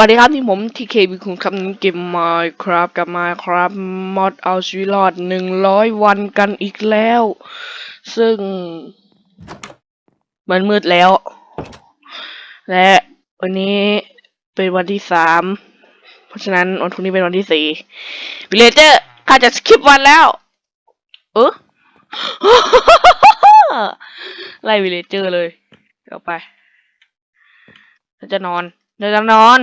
วัสดีครับที่ผมทีเคบิคุณครับนี้เกม Minecraft กับ Minecraft มอดเอาชีวิตรอดหนึ่งร้อยวันกันอีกแล้ว ซึ่ง มันมืดแล้ว และวันนี้เป็นวันที่สามเพราะฉะนั้นวันพรุ่งนี้เป็นวันที่สี่วิเลเจอร์ข้าจะสคิปวันแล้ว เออไล่วิเลเจอร์เลยเอาไปเราจะนอนเราจะนอน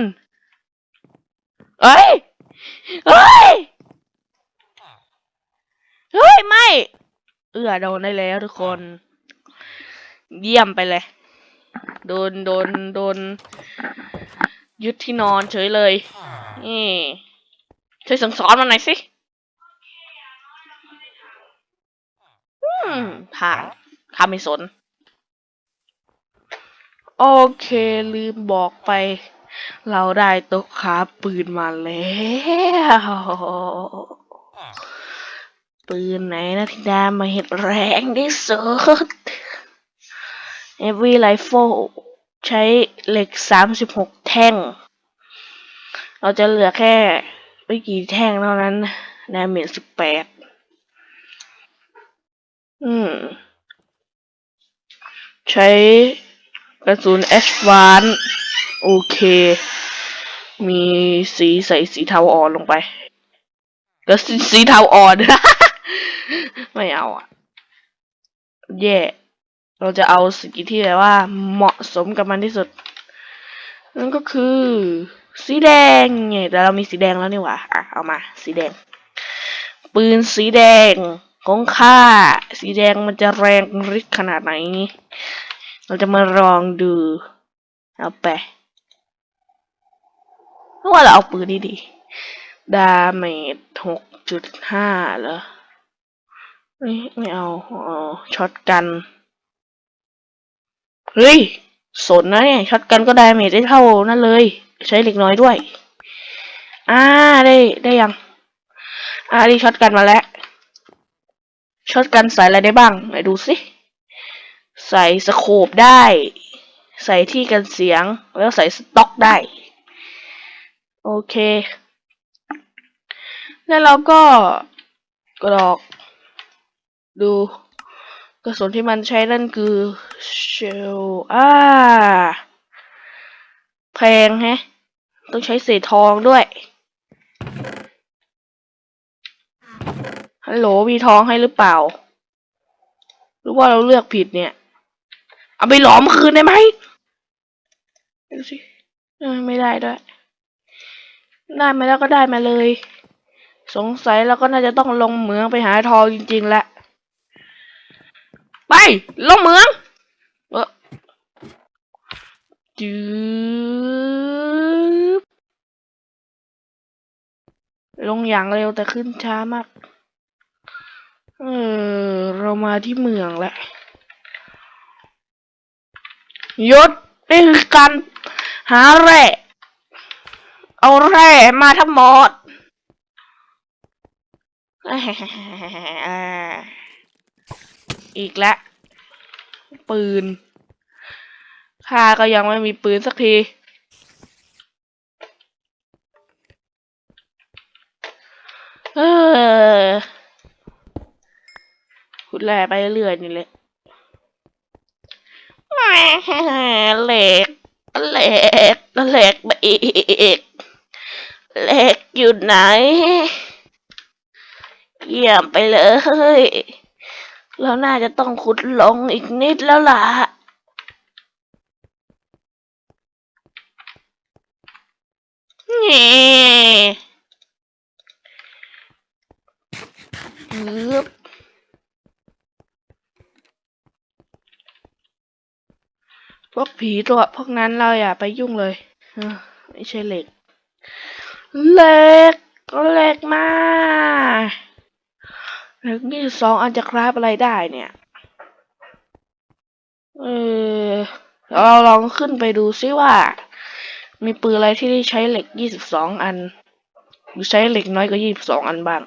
เอ้ย เฮ้ย เฮ้ย ไม่ เอื้อโดนได้แล้วทุกคน เยี่ยมไปเลย โดน โดน โดน ยึดที่นอนเฉยเลย นี่ช่วยสั่งสอนมันหน่อยสิอืมผ่านข้าไม่สน โอเค ลืมบอกไป เราได้ต๊ะขาปืนมาแล้วปืนไหนนะที่ได้มาเห็ดแรงที่สุด Every Rifle ใช้เหล็ก 36 แท่ง เราจะเหลือแค่ไม่กี่แท่งเท่านั้นดาเมจ18 อืม ใช้กระสุน a d v a n c e โอเค มีสีใส่สีเทาอ่อนลงไป ก็สีสีเทาอ่อน ไม่เอาอะ แย่เราจะเอาสีที่แบบว่าเหมาะสมกับมันที่สุด นั่นก็คือ สีแดงไงแต่เรามีสีแดงแล้วนี่หว่าอะเอามา สีแดง ปืนสีแดงของข้าสีแดงมันจะแรงฤทธิ์ขนาดไหน เราจะมาลองดู เอาไป เพราะว่าเราเอาปืนนี่ดีดาเมจหกจุดห้าเหรอไม่ไม่เอาเอาช็อตกัน เฮ้ย สนนะเนี่ยช็อตกันก็ดาเมจได้เท่านั่นเลย ใช้เหล็กน้อยด้วย อ่าได้ได้ยัง อ่าได้ช็อตกันมาแล้วช็อตกันใส่อะไรได้บ้างไหนดูสิ ใส่สโคปได้ ใส่ที่กันเสียงแล้วใส่สต็อกได้ โอเค แล้วเราก็กรอก ดูกระสุนที่มันใช้นั่นคือเชลอ่าแพงแฮะ ต้องใช้เศษทองด้วย ฮัลโหลมีทองให้หรือเปล่า หรือว่าเราเลือกผิดเนี่ย เอาไปหลอมคืนได้ไหมดูสิไม่ได้ด้วย ได้มาแล้วก็ได้มาเลย สงสัยเราก็น่าจะต้องลงเหมืองไปหาทองจริงๆแหละ ไป ลงเหมืองเออจืบลงอย่างเร็วแต่ขึ้นช้ามาก เออ เรามาที่เมืองแหล้วหยศนี่คือการหาแร่ เอาแร่มาทั้งหมดอีกแล้วปืนข้าก็ยังไม่มีปืนสักที เออขุดแร่ไปเรื่อยๆนี่แหละแหม่เหล็กเหล็กเหล็กไปอีก เล็กอยู่ไหน เยี่ยมไปเลย เราน่าจะต้องขุดลงอีกนิดแล้วล่ะ นี่ฮึบพวกผีตัวพวกนั้นเราอย่าไปยุ่งเลยไม่ใช่เหล็ก เหล็กก็เหล็กมากเหล็กนี่สองอันจะคราบอะไรได้เนี่ย เออเราลองขึ้นไปดูซิว่า มีปืนอะไรที่ได้ใช้เหล็กยี่สิบสองอัน หรือใช้เหล็กน้อยกว่ายี่สิบสองอันบ้าง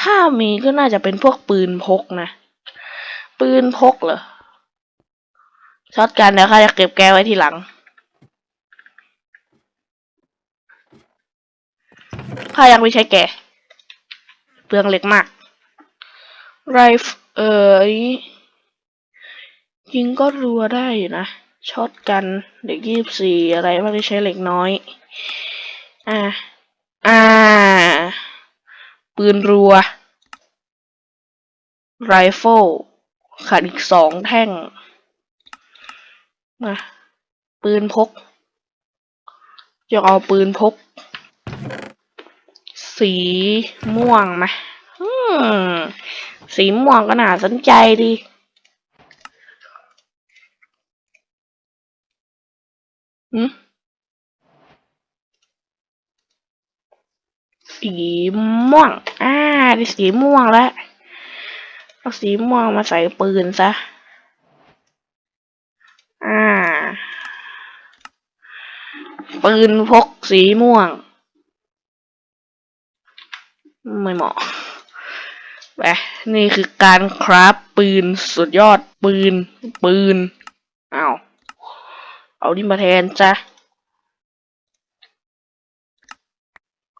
ถ้ามีก็น่าจะเป็นพวกปืนพกนะ ปืนพกเหรอช็อตกันเดี๋ยวข้าจะเก็บแกไว้ทีหลัง ข้ายังไม่ใช้แกเปลืองเหล็กมากไรฟเอ๋ยยิงก็รัวได้อยู่นะช็อตกันเด็กยี่สิบสี่อะไรไม่ได้ใช้เหล็กน้อย อ่า อ่า ปืนรัว ไรเฟิลขาดอีกสองแท่ง มา ปืนพกจะเอาปืนพก สีม่วงไหมสีม่วงก็น่าสนใจดีอืมสีม่วง อ่าได้สีม่วงแล้วเอาสีม่วงมาใส่ปืนซะ อ่า ปืนพกสีม่วง ไม่เหมาะไปนี่คือการคราฟปืนสุดยอดปืน ปืนเอาเอานี่มาแทนจ้ะ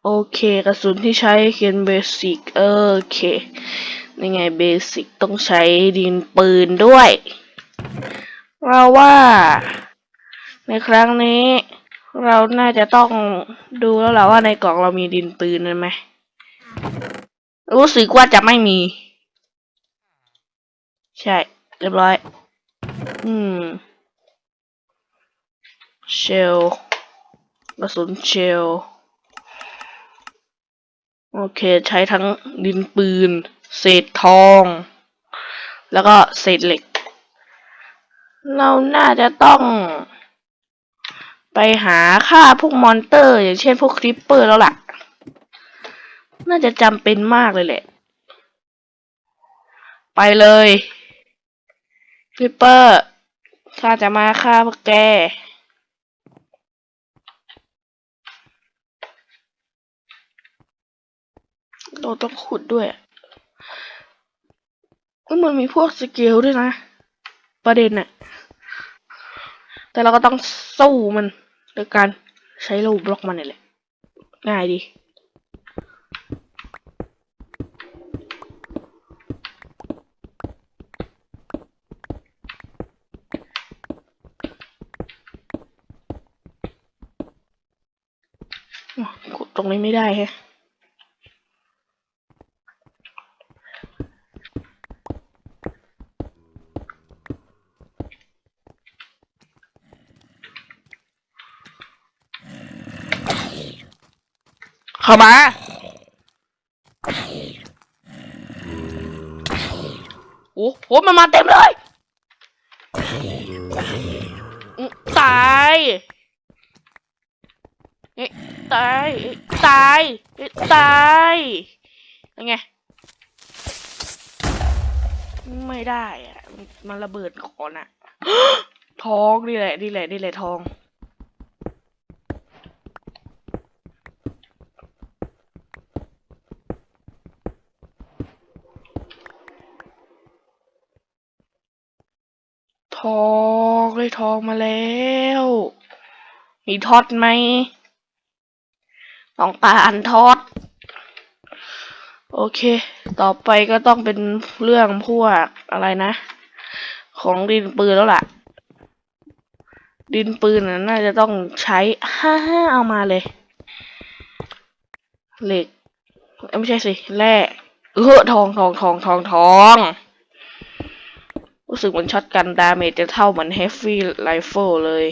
โอเคกระสุนที่ใช้เขียนเบสิกโอเคนี่ไงเบสิกต้องใช้ดินปืนด้วยเราว่า ในครั้งนี้ เราน่าจะต้องดูแล้วแหละว่าในกล่องเรามีดินปืนนั่นไหม รู้สึกว่าจะไม่มี ใช่ เรียบร้อย อืม เชลกระสุนเชล โอเค ใช้ทั้งดินปืน เศษทอง แล้วก็เศษเหล็ก เราน่าจะต้อง ไปหาฆ่าพวกมอนเตอร์ อย่างเช่นพวกคริปเปอร์แล้วล่ะ น่าจะจำเป็นมากเลยแหละ ไปเลยคริปเปอร์ข้าจะมาฆ่าพวกแกเราต้องขุดด้วยก็มันมีพวกสเกลด้วยนะ ประเด็นน่ะ แต่เราก็ต้องสู้มันโดยการใช้รูบล็อกมันนี่แหละ ง่ายดี อ๋อกด ตรงนี้ไม่ได้แฮะเข้ามาโอ้โหมันมาเต็มเลยตายตาย ตายตายยังไง ไม่ได้อะมันมันระเบิดก่อนอะทองนี่แหละนี่แหละนี่แหละทองทองได้ทองมาแล้ว มีทอดไหม ต้องการทอด โอเค ต่อไปก็ต้องเป็นเรื่องพวกอะไรนะ ของดินปืนแล้วล่ะ ดินปืนน่าจะต้องใช้ห้าห้าเอามาเลย เหล็กไม่ใช่สิแร่เออทองทองทองทองทองรู้สึกเหมือนช็อตกันดาเมจจะเท่าเหมือนเฮฟวี่ไรเฟิลเลย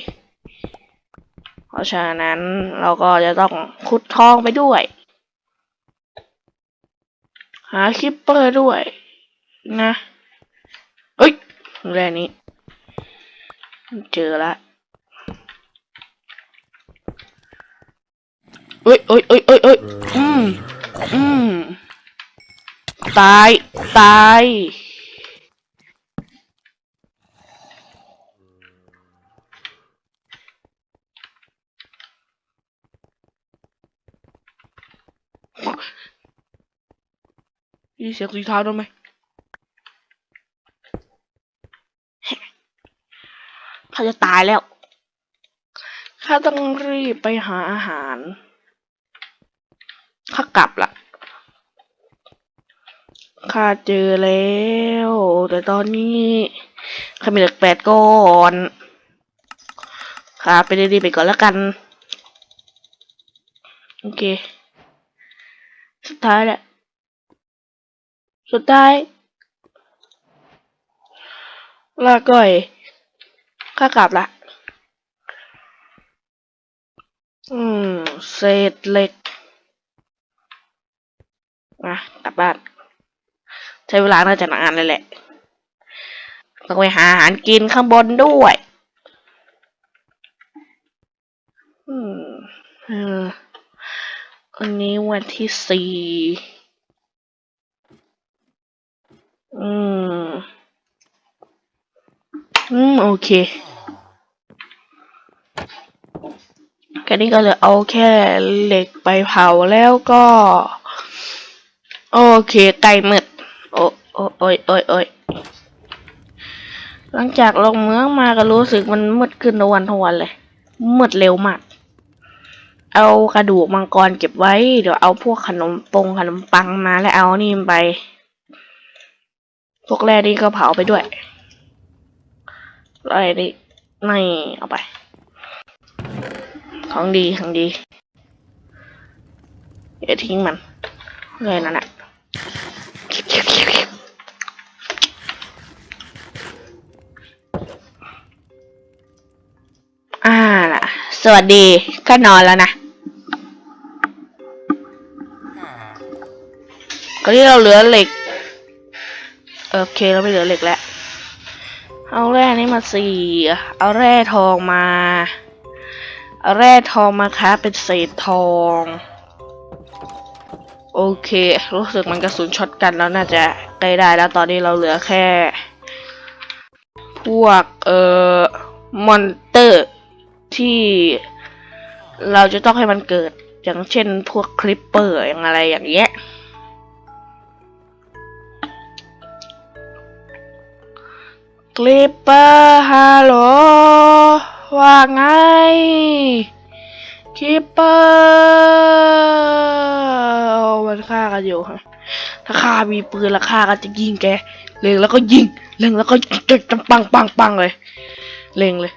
เพราะฉะนั้นเราก็จะต้องขุดทองไปด้วย หาคิปเปอร์ด้วยนะเอ้ยแร่นี้ เจอละเอ้ยเอ้ยเอ้ยเอ้ยเอ้ยอืมอืมตาย ตาย มีเสียงสีเท้าด้วยไหมข้าจะตายแล้ว ข้าต้องรีบไปหาอาหาร ข้ากลับละ ข้าเจอแล้ว แต่ตอนนี้ข้ามีเหลือแปดก้อนข้าไปดีๆไปก่อนแล้วกัน โอเค สุดท้ายแหละ สุดท้ายลาก่อยข้ากลับละ อืม เศษเหล็กมากลับบ้าน ใช้เวลาน่าจะนานเลยแหละ ต้องไปหาอาหารกินข้างบนด้วย อืม เออ วันนี้วันที่สี่ อืม อืม โอเคแค่นี้ก็เลือเอาแค่เหล็กไปเผาแล้วก็ โอเคไก่หมึดโอ้โอ้โอ้ยโอ้ยโอ้ยหลังจากลงเมืองมาก็รู้สึกมันมืดขึ้นทุกวันทุกวันเลยมืดเร็วมาก เอากระดูกมังกรเก็บไว้ เดี๋ยวเอาพวกขนมปงขนมปังมาแล้วเอานี่ไป พวกแร่นี่ก็เผาไปด้วยอะไรนี่นี่เอาไป ของดีของดีอย่าทิ้งมันเลยนั่นแหละอ่าล่ะ สวัสดีก็นอนแล้วนะ ก็ที่เราเหลือเหล็กโอเคเราไม่เหลือเหล็กแล้วเอาแร่นี้มาสี่เอาแร่ทองมา เอาแร่ทองมาค้าเป็นเศษทอง โอเค รู้สึกมันกระสุนช็อตกันแล้วน่าจะใกล้ได้แล้วตอนนี้เราเหลือแค่ พวกเอ่อมอนเตอร์ที่เราจะต้องให้มันเกิด อย่างเช่นพวกคลิปเปอร์อย่างอะไรอย่างเงี้ย คลิปเปอร์ฮัลโหลว่าไงคลิปเปอร์มันฆ่ากันอยู่ฮะถ้าข้ามีปืนแล้วข้าก็จะยิงแกเล็งแล้วก็ยิงเล็งแล้วก็จะจปังปังปังเลยเล็งเลย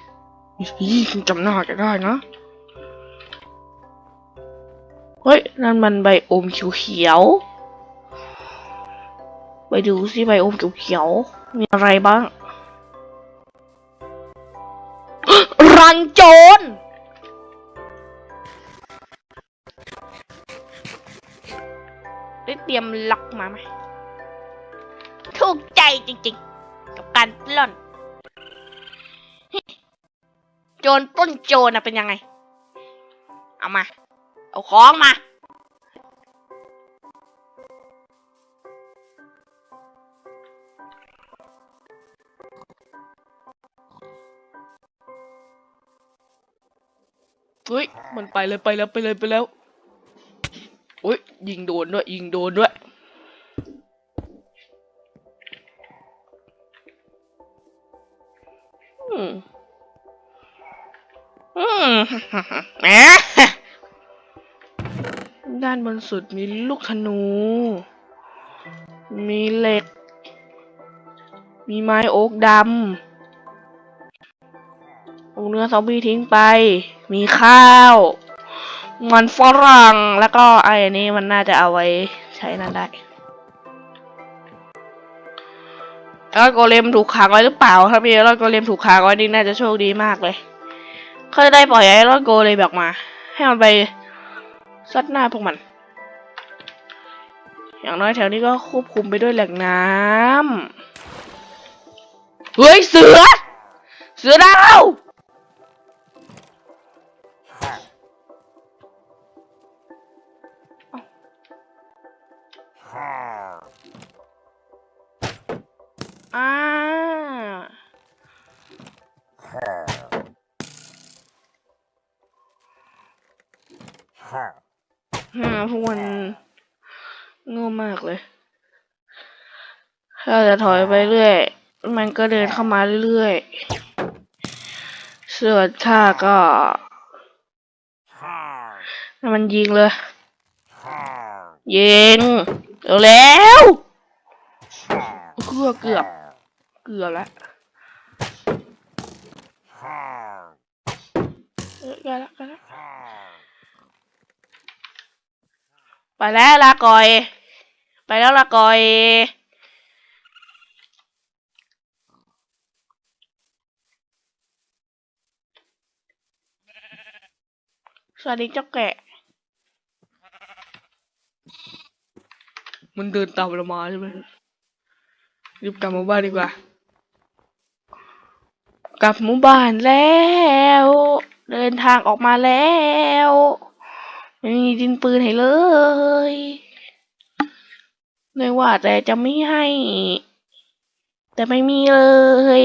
ยี่จำหน้าจะได้นะเฮ้ยนั่นมันใบโอมเขียวไปดูสิใบโอมเขียวมีอะไรบ้าง รังโจรได้เตรียมล็อกมาไหมถูกใจจริงๆ กับการปล้น โจรปล้นโจรนะเป็นยังไง เอามา เอาของมา มันไปเลยไปแล้วไปเลยไปแล้วอุ้ยยิงโดนด้วยยิงโดนด้วยอืมอืมแหมด้านบนสุดมีลูกธนู มีเหล็ก มีไม้โอ๊กดำ เนื้อซอมบี้ทิ้งไป มีข้าว มันฝรั่ง แล้วก็ไอ้นี้มันน่าจะเอาไว้ใช้นั่นได้แล้วโกเลมถูกขังไว้หรือเปล่าถ้ามีแล้วโกเลมถูกขังไว้นี่น่าจะโชคดีมากเลยเขาจะได้ปล่อยไอ้รอดโกเลมออกมา ให้มันไปซัดหน้าพวกมัน อย่างน้อยแถวนี้ก็ควบคุมไปด้วยแหล่งน้ำเฮ้ยเสือ เสือด ถ้าจะถอยไปเรื่อย มันก็เดินเข้ามาเรื่อยๆส่วนข้าก็มันยิงเลย ยิงเร็วเกือบเกือบเกือบแล้วเออใกล้แล้วใกล้แล้วไปแล้วลากอย ไปแล้วลากอย สวัสดีเจ้าแกะ มันเดินตามเรามาใช่ไหมรีบกลับหมู่บ้านดีกว่า กลับหมู่บ้านแล้ว เดินทางออกมาแล้วไม่มีดินปืนให้เลยเลยว่าแต่จะไม่ให้ แต่ไม่มีเลย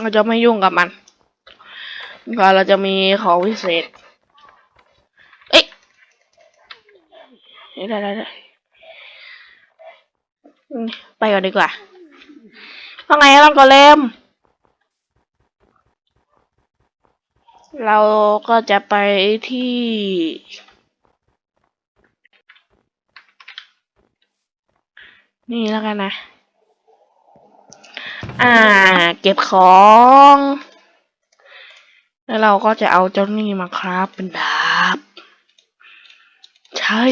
เราจะไม่ยุ่งกับมันก็เราจะมีของพิเศษ เอ๊ะได้ได้ได้ไปก่อนดีกว่าว่าไงล่ะกอเลม เราก็จะไปที่นี่แล้วกันนะ อ่า เก็บของ แล้วเราก็จะเอาเจ้านี่มาครับเป็นดาบ ใช่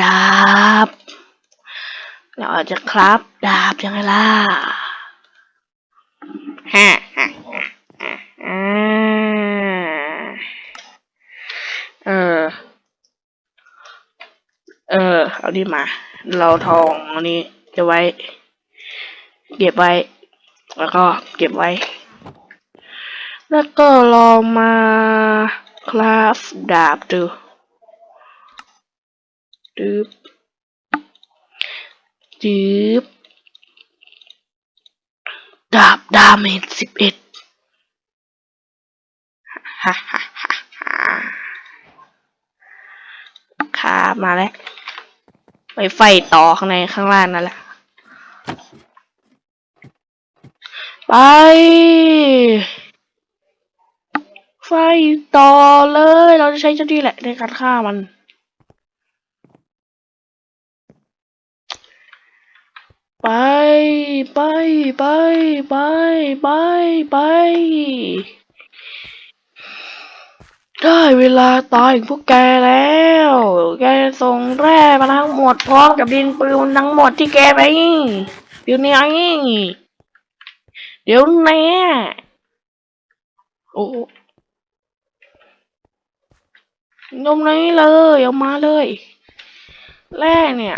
ดาบ เราอาจจะครับดาบยังไงล่ะฮะเออ เออ เอานี่มา เราทองอันนี้จะไว้ เก็บไว้ แล้วก็เก็บไว้ แล้วก็ลองมาคราฟดาบดูดืบจืบดาบดาเมจสิบเอ็ดฮ่าฮ่าฮ่าฮ่าคาบมาแล้วไปไฟต่อข้างในข้างล่างนั่นแหละ ไป ไฟต่อเลย เราจะใช้เจ้าที่แหละในการฆ่ามัน ไปไปไปไปไปไปได้เวลาตายพวกแกแล้ว แกส่งแร่มาทั้งหมดพร้อมกับดินปืนทั้งหมดที่แกไปเดี๋ยวนี้ เดี๋ยวนี้โอ้นมนี้เลยเอามาเลย แร่เนี่ย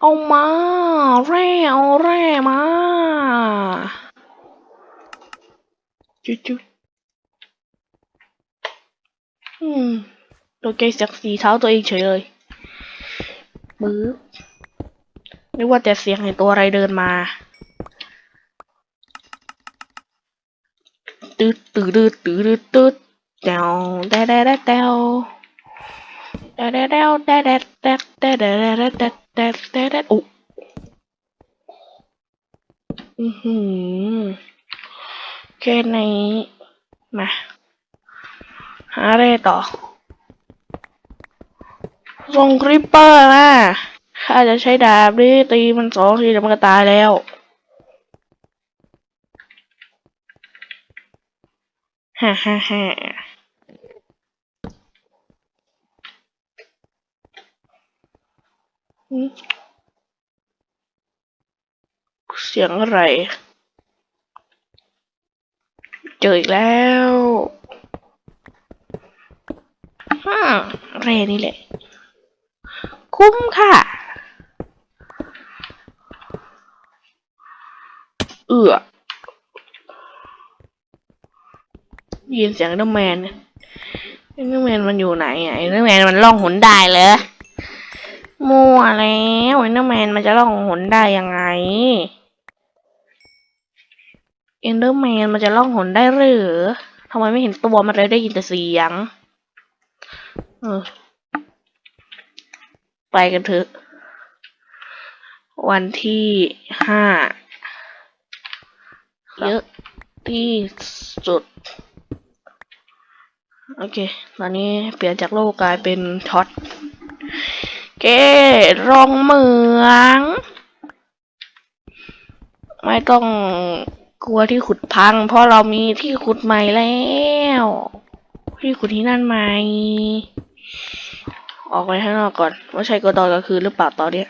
เอามา แร่เอาแร่มาจุดจุดอืมตัวเกยเสียสีเท้าตัวเองเฉยเลย มือนึกว่าแต่เสียงเห็นตัวอะไรเดินมาตืดตืดตืดตืดตืดแตวแดดแดดแตวแดดแดดแดวแดดแดดแดดแดดแดดแดดแดดแดดแดดแดดอุ๊อือหือแค่นี้มาหาอะไรต่อ ส่งคริปเปอร์นะข้าจะใช้ดาบนี้ตีมันสองทีเดี๋ยวมันก็ตายแล้ว ฮ่าฮ่าฮ่าเสียงอะไร เจออีกแล้วฮ่าเรนี่แหละ คุ้มค่ะ เอือยินเสียงเดอร์แมนเดอร์แมนมันอยู่ไหนอะเดอร์แมนมันล่องหนได้เหรอมั่วแล้วเดอร์แมนมันจะล่องหนได้ยังไง เอนเดอร์แมนมันจะล่องหนได้หรือทำไมไม่เห็นตัวมันเลยได้ยินแต่เสียง เออ ไปกันเถอะโอวันที่ห้าเยอะที่สุด โอเค ตอนนี้เปลี่ยนจากโลกกลายเป็นท็อตเก้รองเหมือง ไม่ต้องกลัวที่ขุดพัง เพราะเรามีที่ขุดใหม่แล้ว ที่ขุดที่นั่นใหม่ ออกไปข้างนอกก่อน ว่าใช่ก็ตอนกลางคืนหรือเปล่าตอนเนี้ย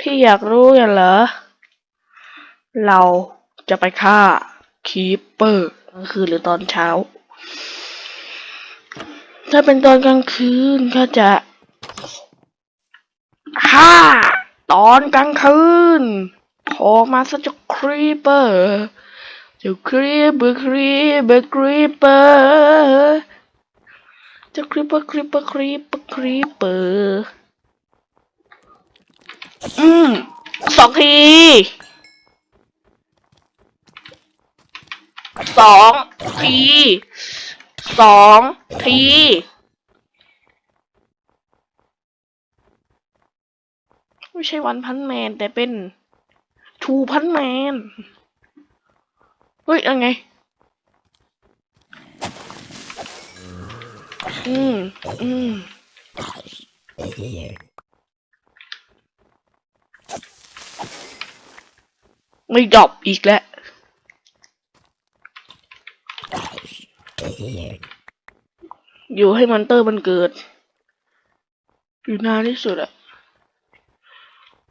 ที่อยากรู้อย่างเหรอ เราจะไปฆ่าคีปเปอร์กลางคืนหรือตอนเช้า ถ้าเป็นตอนกลางคืนก็จะฆ่าตอนกลางคืนโผล่มาซะจะครีปเปอร์จะครีปเปอร์ครีปเปอร์ครีปเปอร์ จะครีปเปอร์ครีปเปอร์ครีปเปอร์ครีปเปอร์อืมสองทีสองทีสองทีไม่ใช่วันพันแมนแต่เป็นทูพันแมน เฮ้ยยังไง อืมอืมไม่ดรอปอีกแล้วอยู่ให้มอนเตอร์มันเกิด อยู่นานที่สุดอะ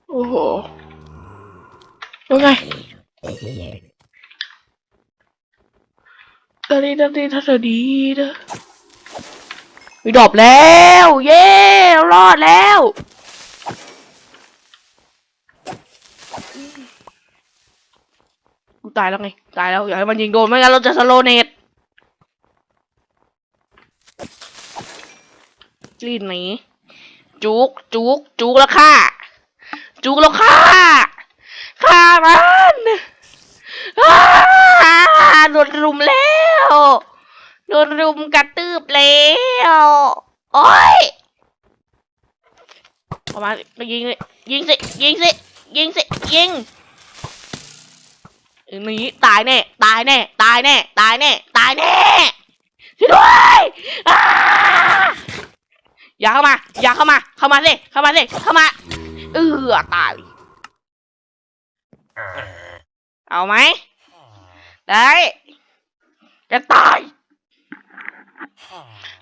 โอ้โหยังไงตอนนี้ตอนนี้ทัศดีนะ มีดรอปแล้ว เย้รอดแล้ว กูตายแล้วไง ตายแล้ว อย่าให้มันยิงโดน ไม่งั้นเราจะสโลเนตรีดหนีจุกจุกจุกแล้วค่ะ จุกแล้วค่ะฆ่ามันโดนรุมแล้ว โดนรุมกระตืบ แล้ว โอ้ยเอามาไปยิงเลยยิงสิ ยิงสิ ยิงสิ ยิงหนีตายแน่ ตายแน่ ตายแน่ ตายแน่ ตายแน่ช่วยด้วยอย่าเข้ามา อย่าเข้ามา เข้ามาสิ เข้ามาสิ เข้ามา เออตาย เอาไหม ได้ จะตาย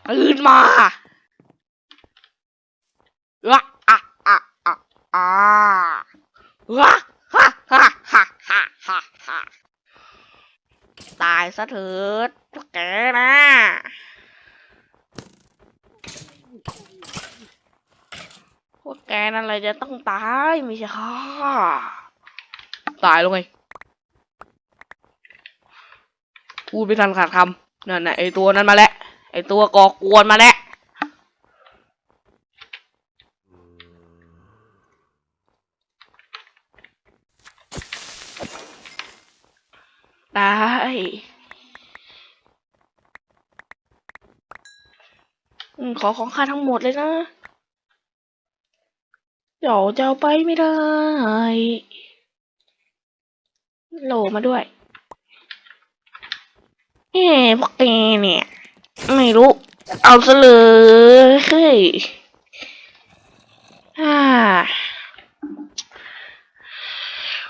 ตื่นมาอะอะอะอะอะวะฮ่าฮ่าฮ่าฮ่าฮ่าฮ่าตายซะเถิดพวกแกนะพวกแกนั่นเลยจะต้องตายไม่ใช่ค่ะตายล้วไงพูดไม่ทันขาดคำนั่นน่ะไอตัวนั้นมาแล้ว ไอตัวก่อกวนมาแล้วได้ขอของข้าทั้งหมดเลยนะ เดี๋ยวจะเอาไปไม่ได้ โหลมาด้วยเฮ้พวกแกเนี่ย ไม่รู้ เอาซะเลยเฮ้ย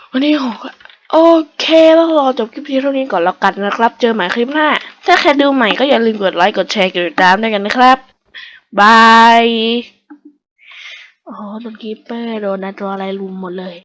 วันนี้ผมก็โอเคแล้วรอจบคลิปนี้เท่านี้ก่อนแล้วกันนะครับ เจอใหม่คลิปหน้า ถ้าใครดูใหม่ก็อย่าลืมกดไลค์กดแชร์กดติดตามด้วยกันนะครับบาย โอ้โดนกีเปอร์โดนนะตัวอะไรรุมหมดเลย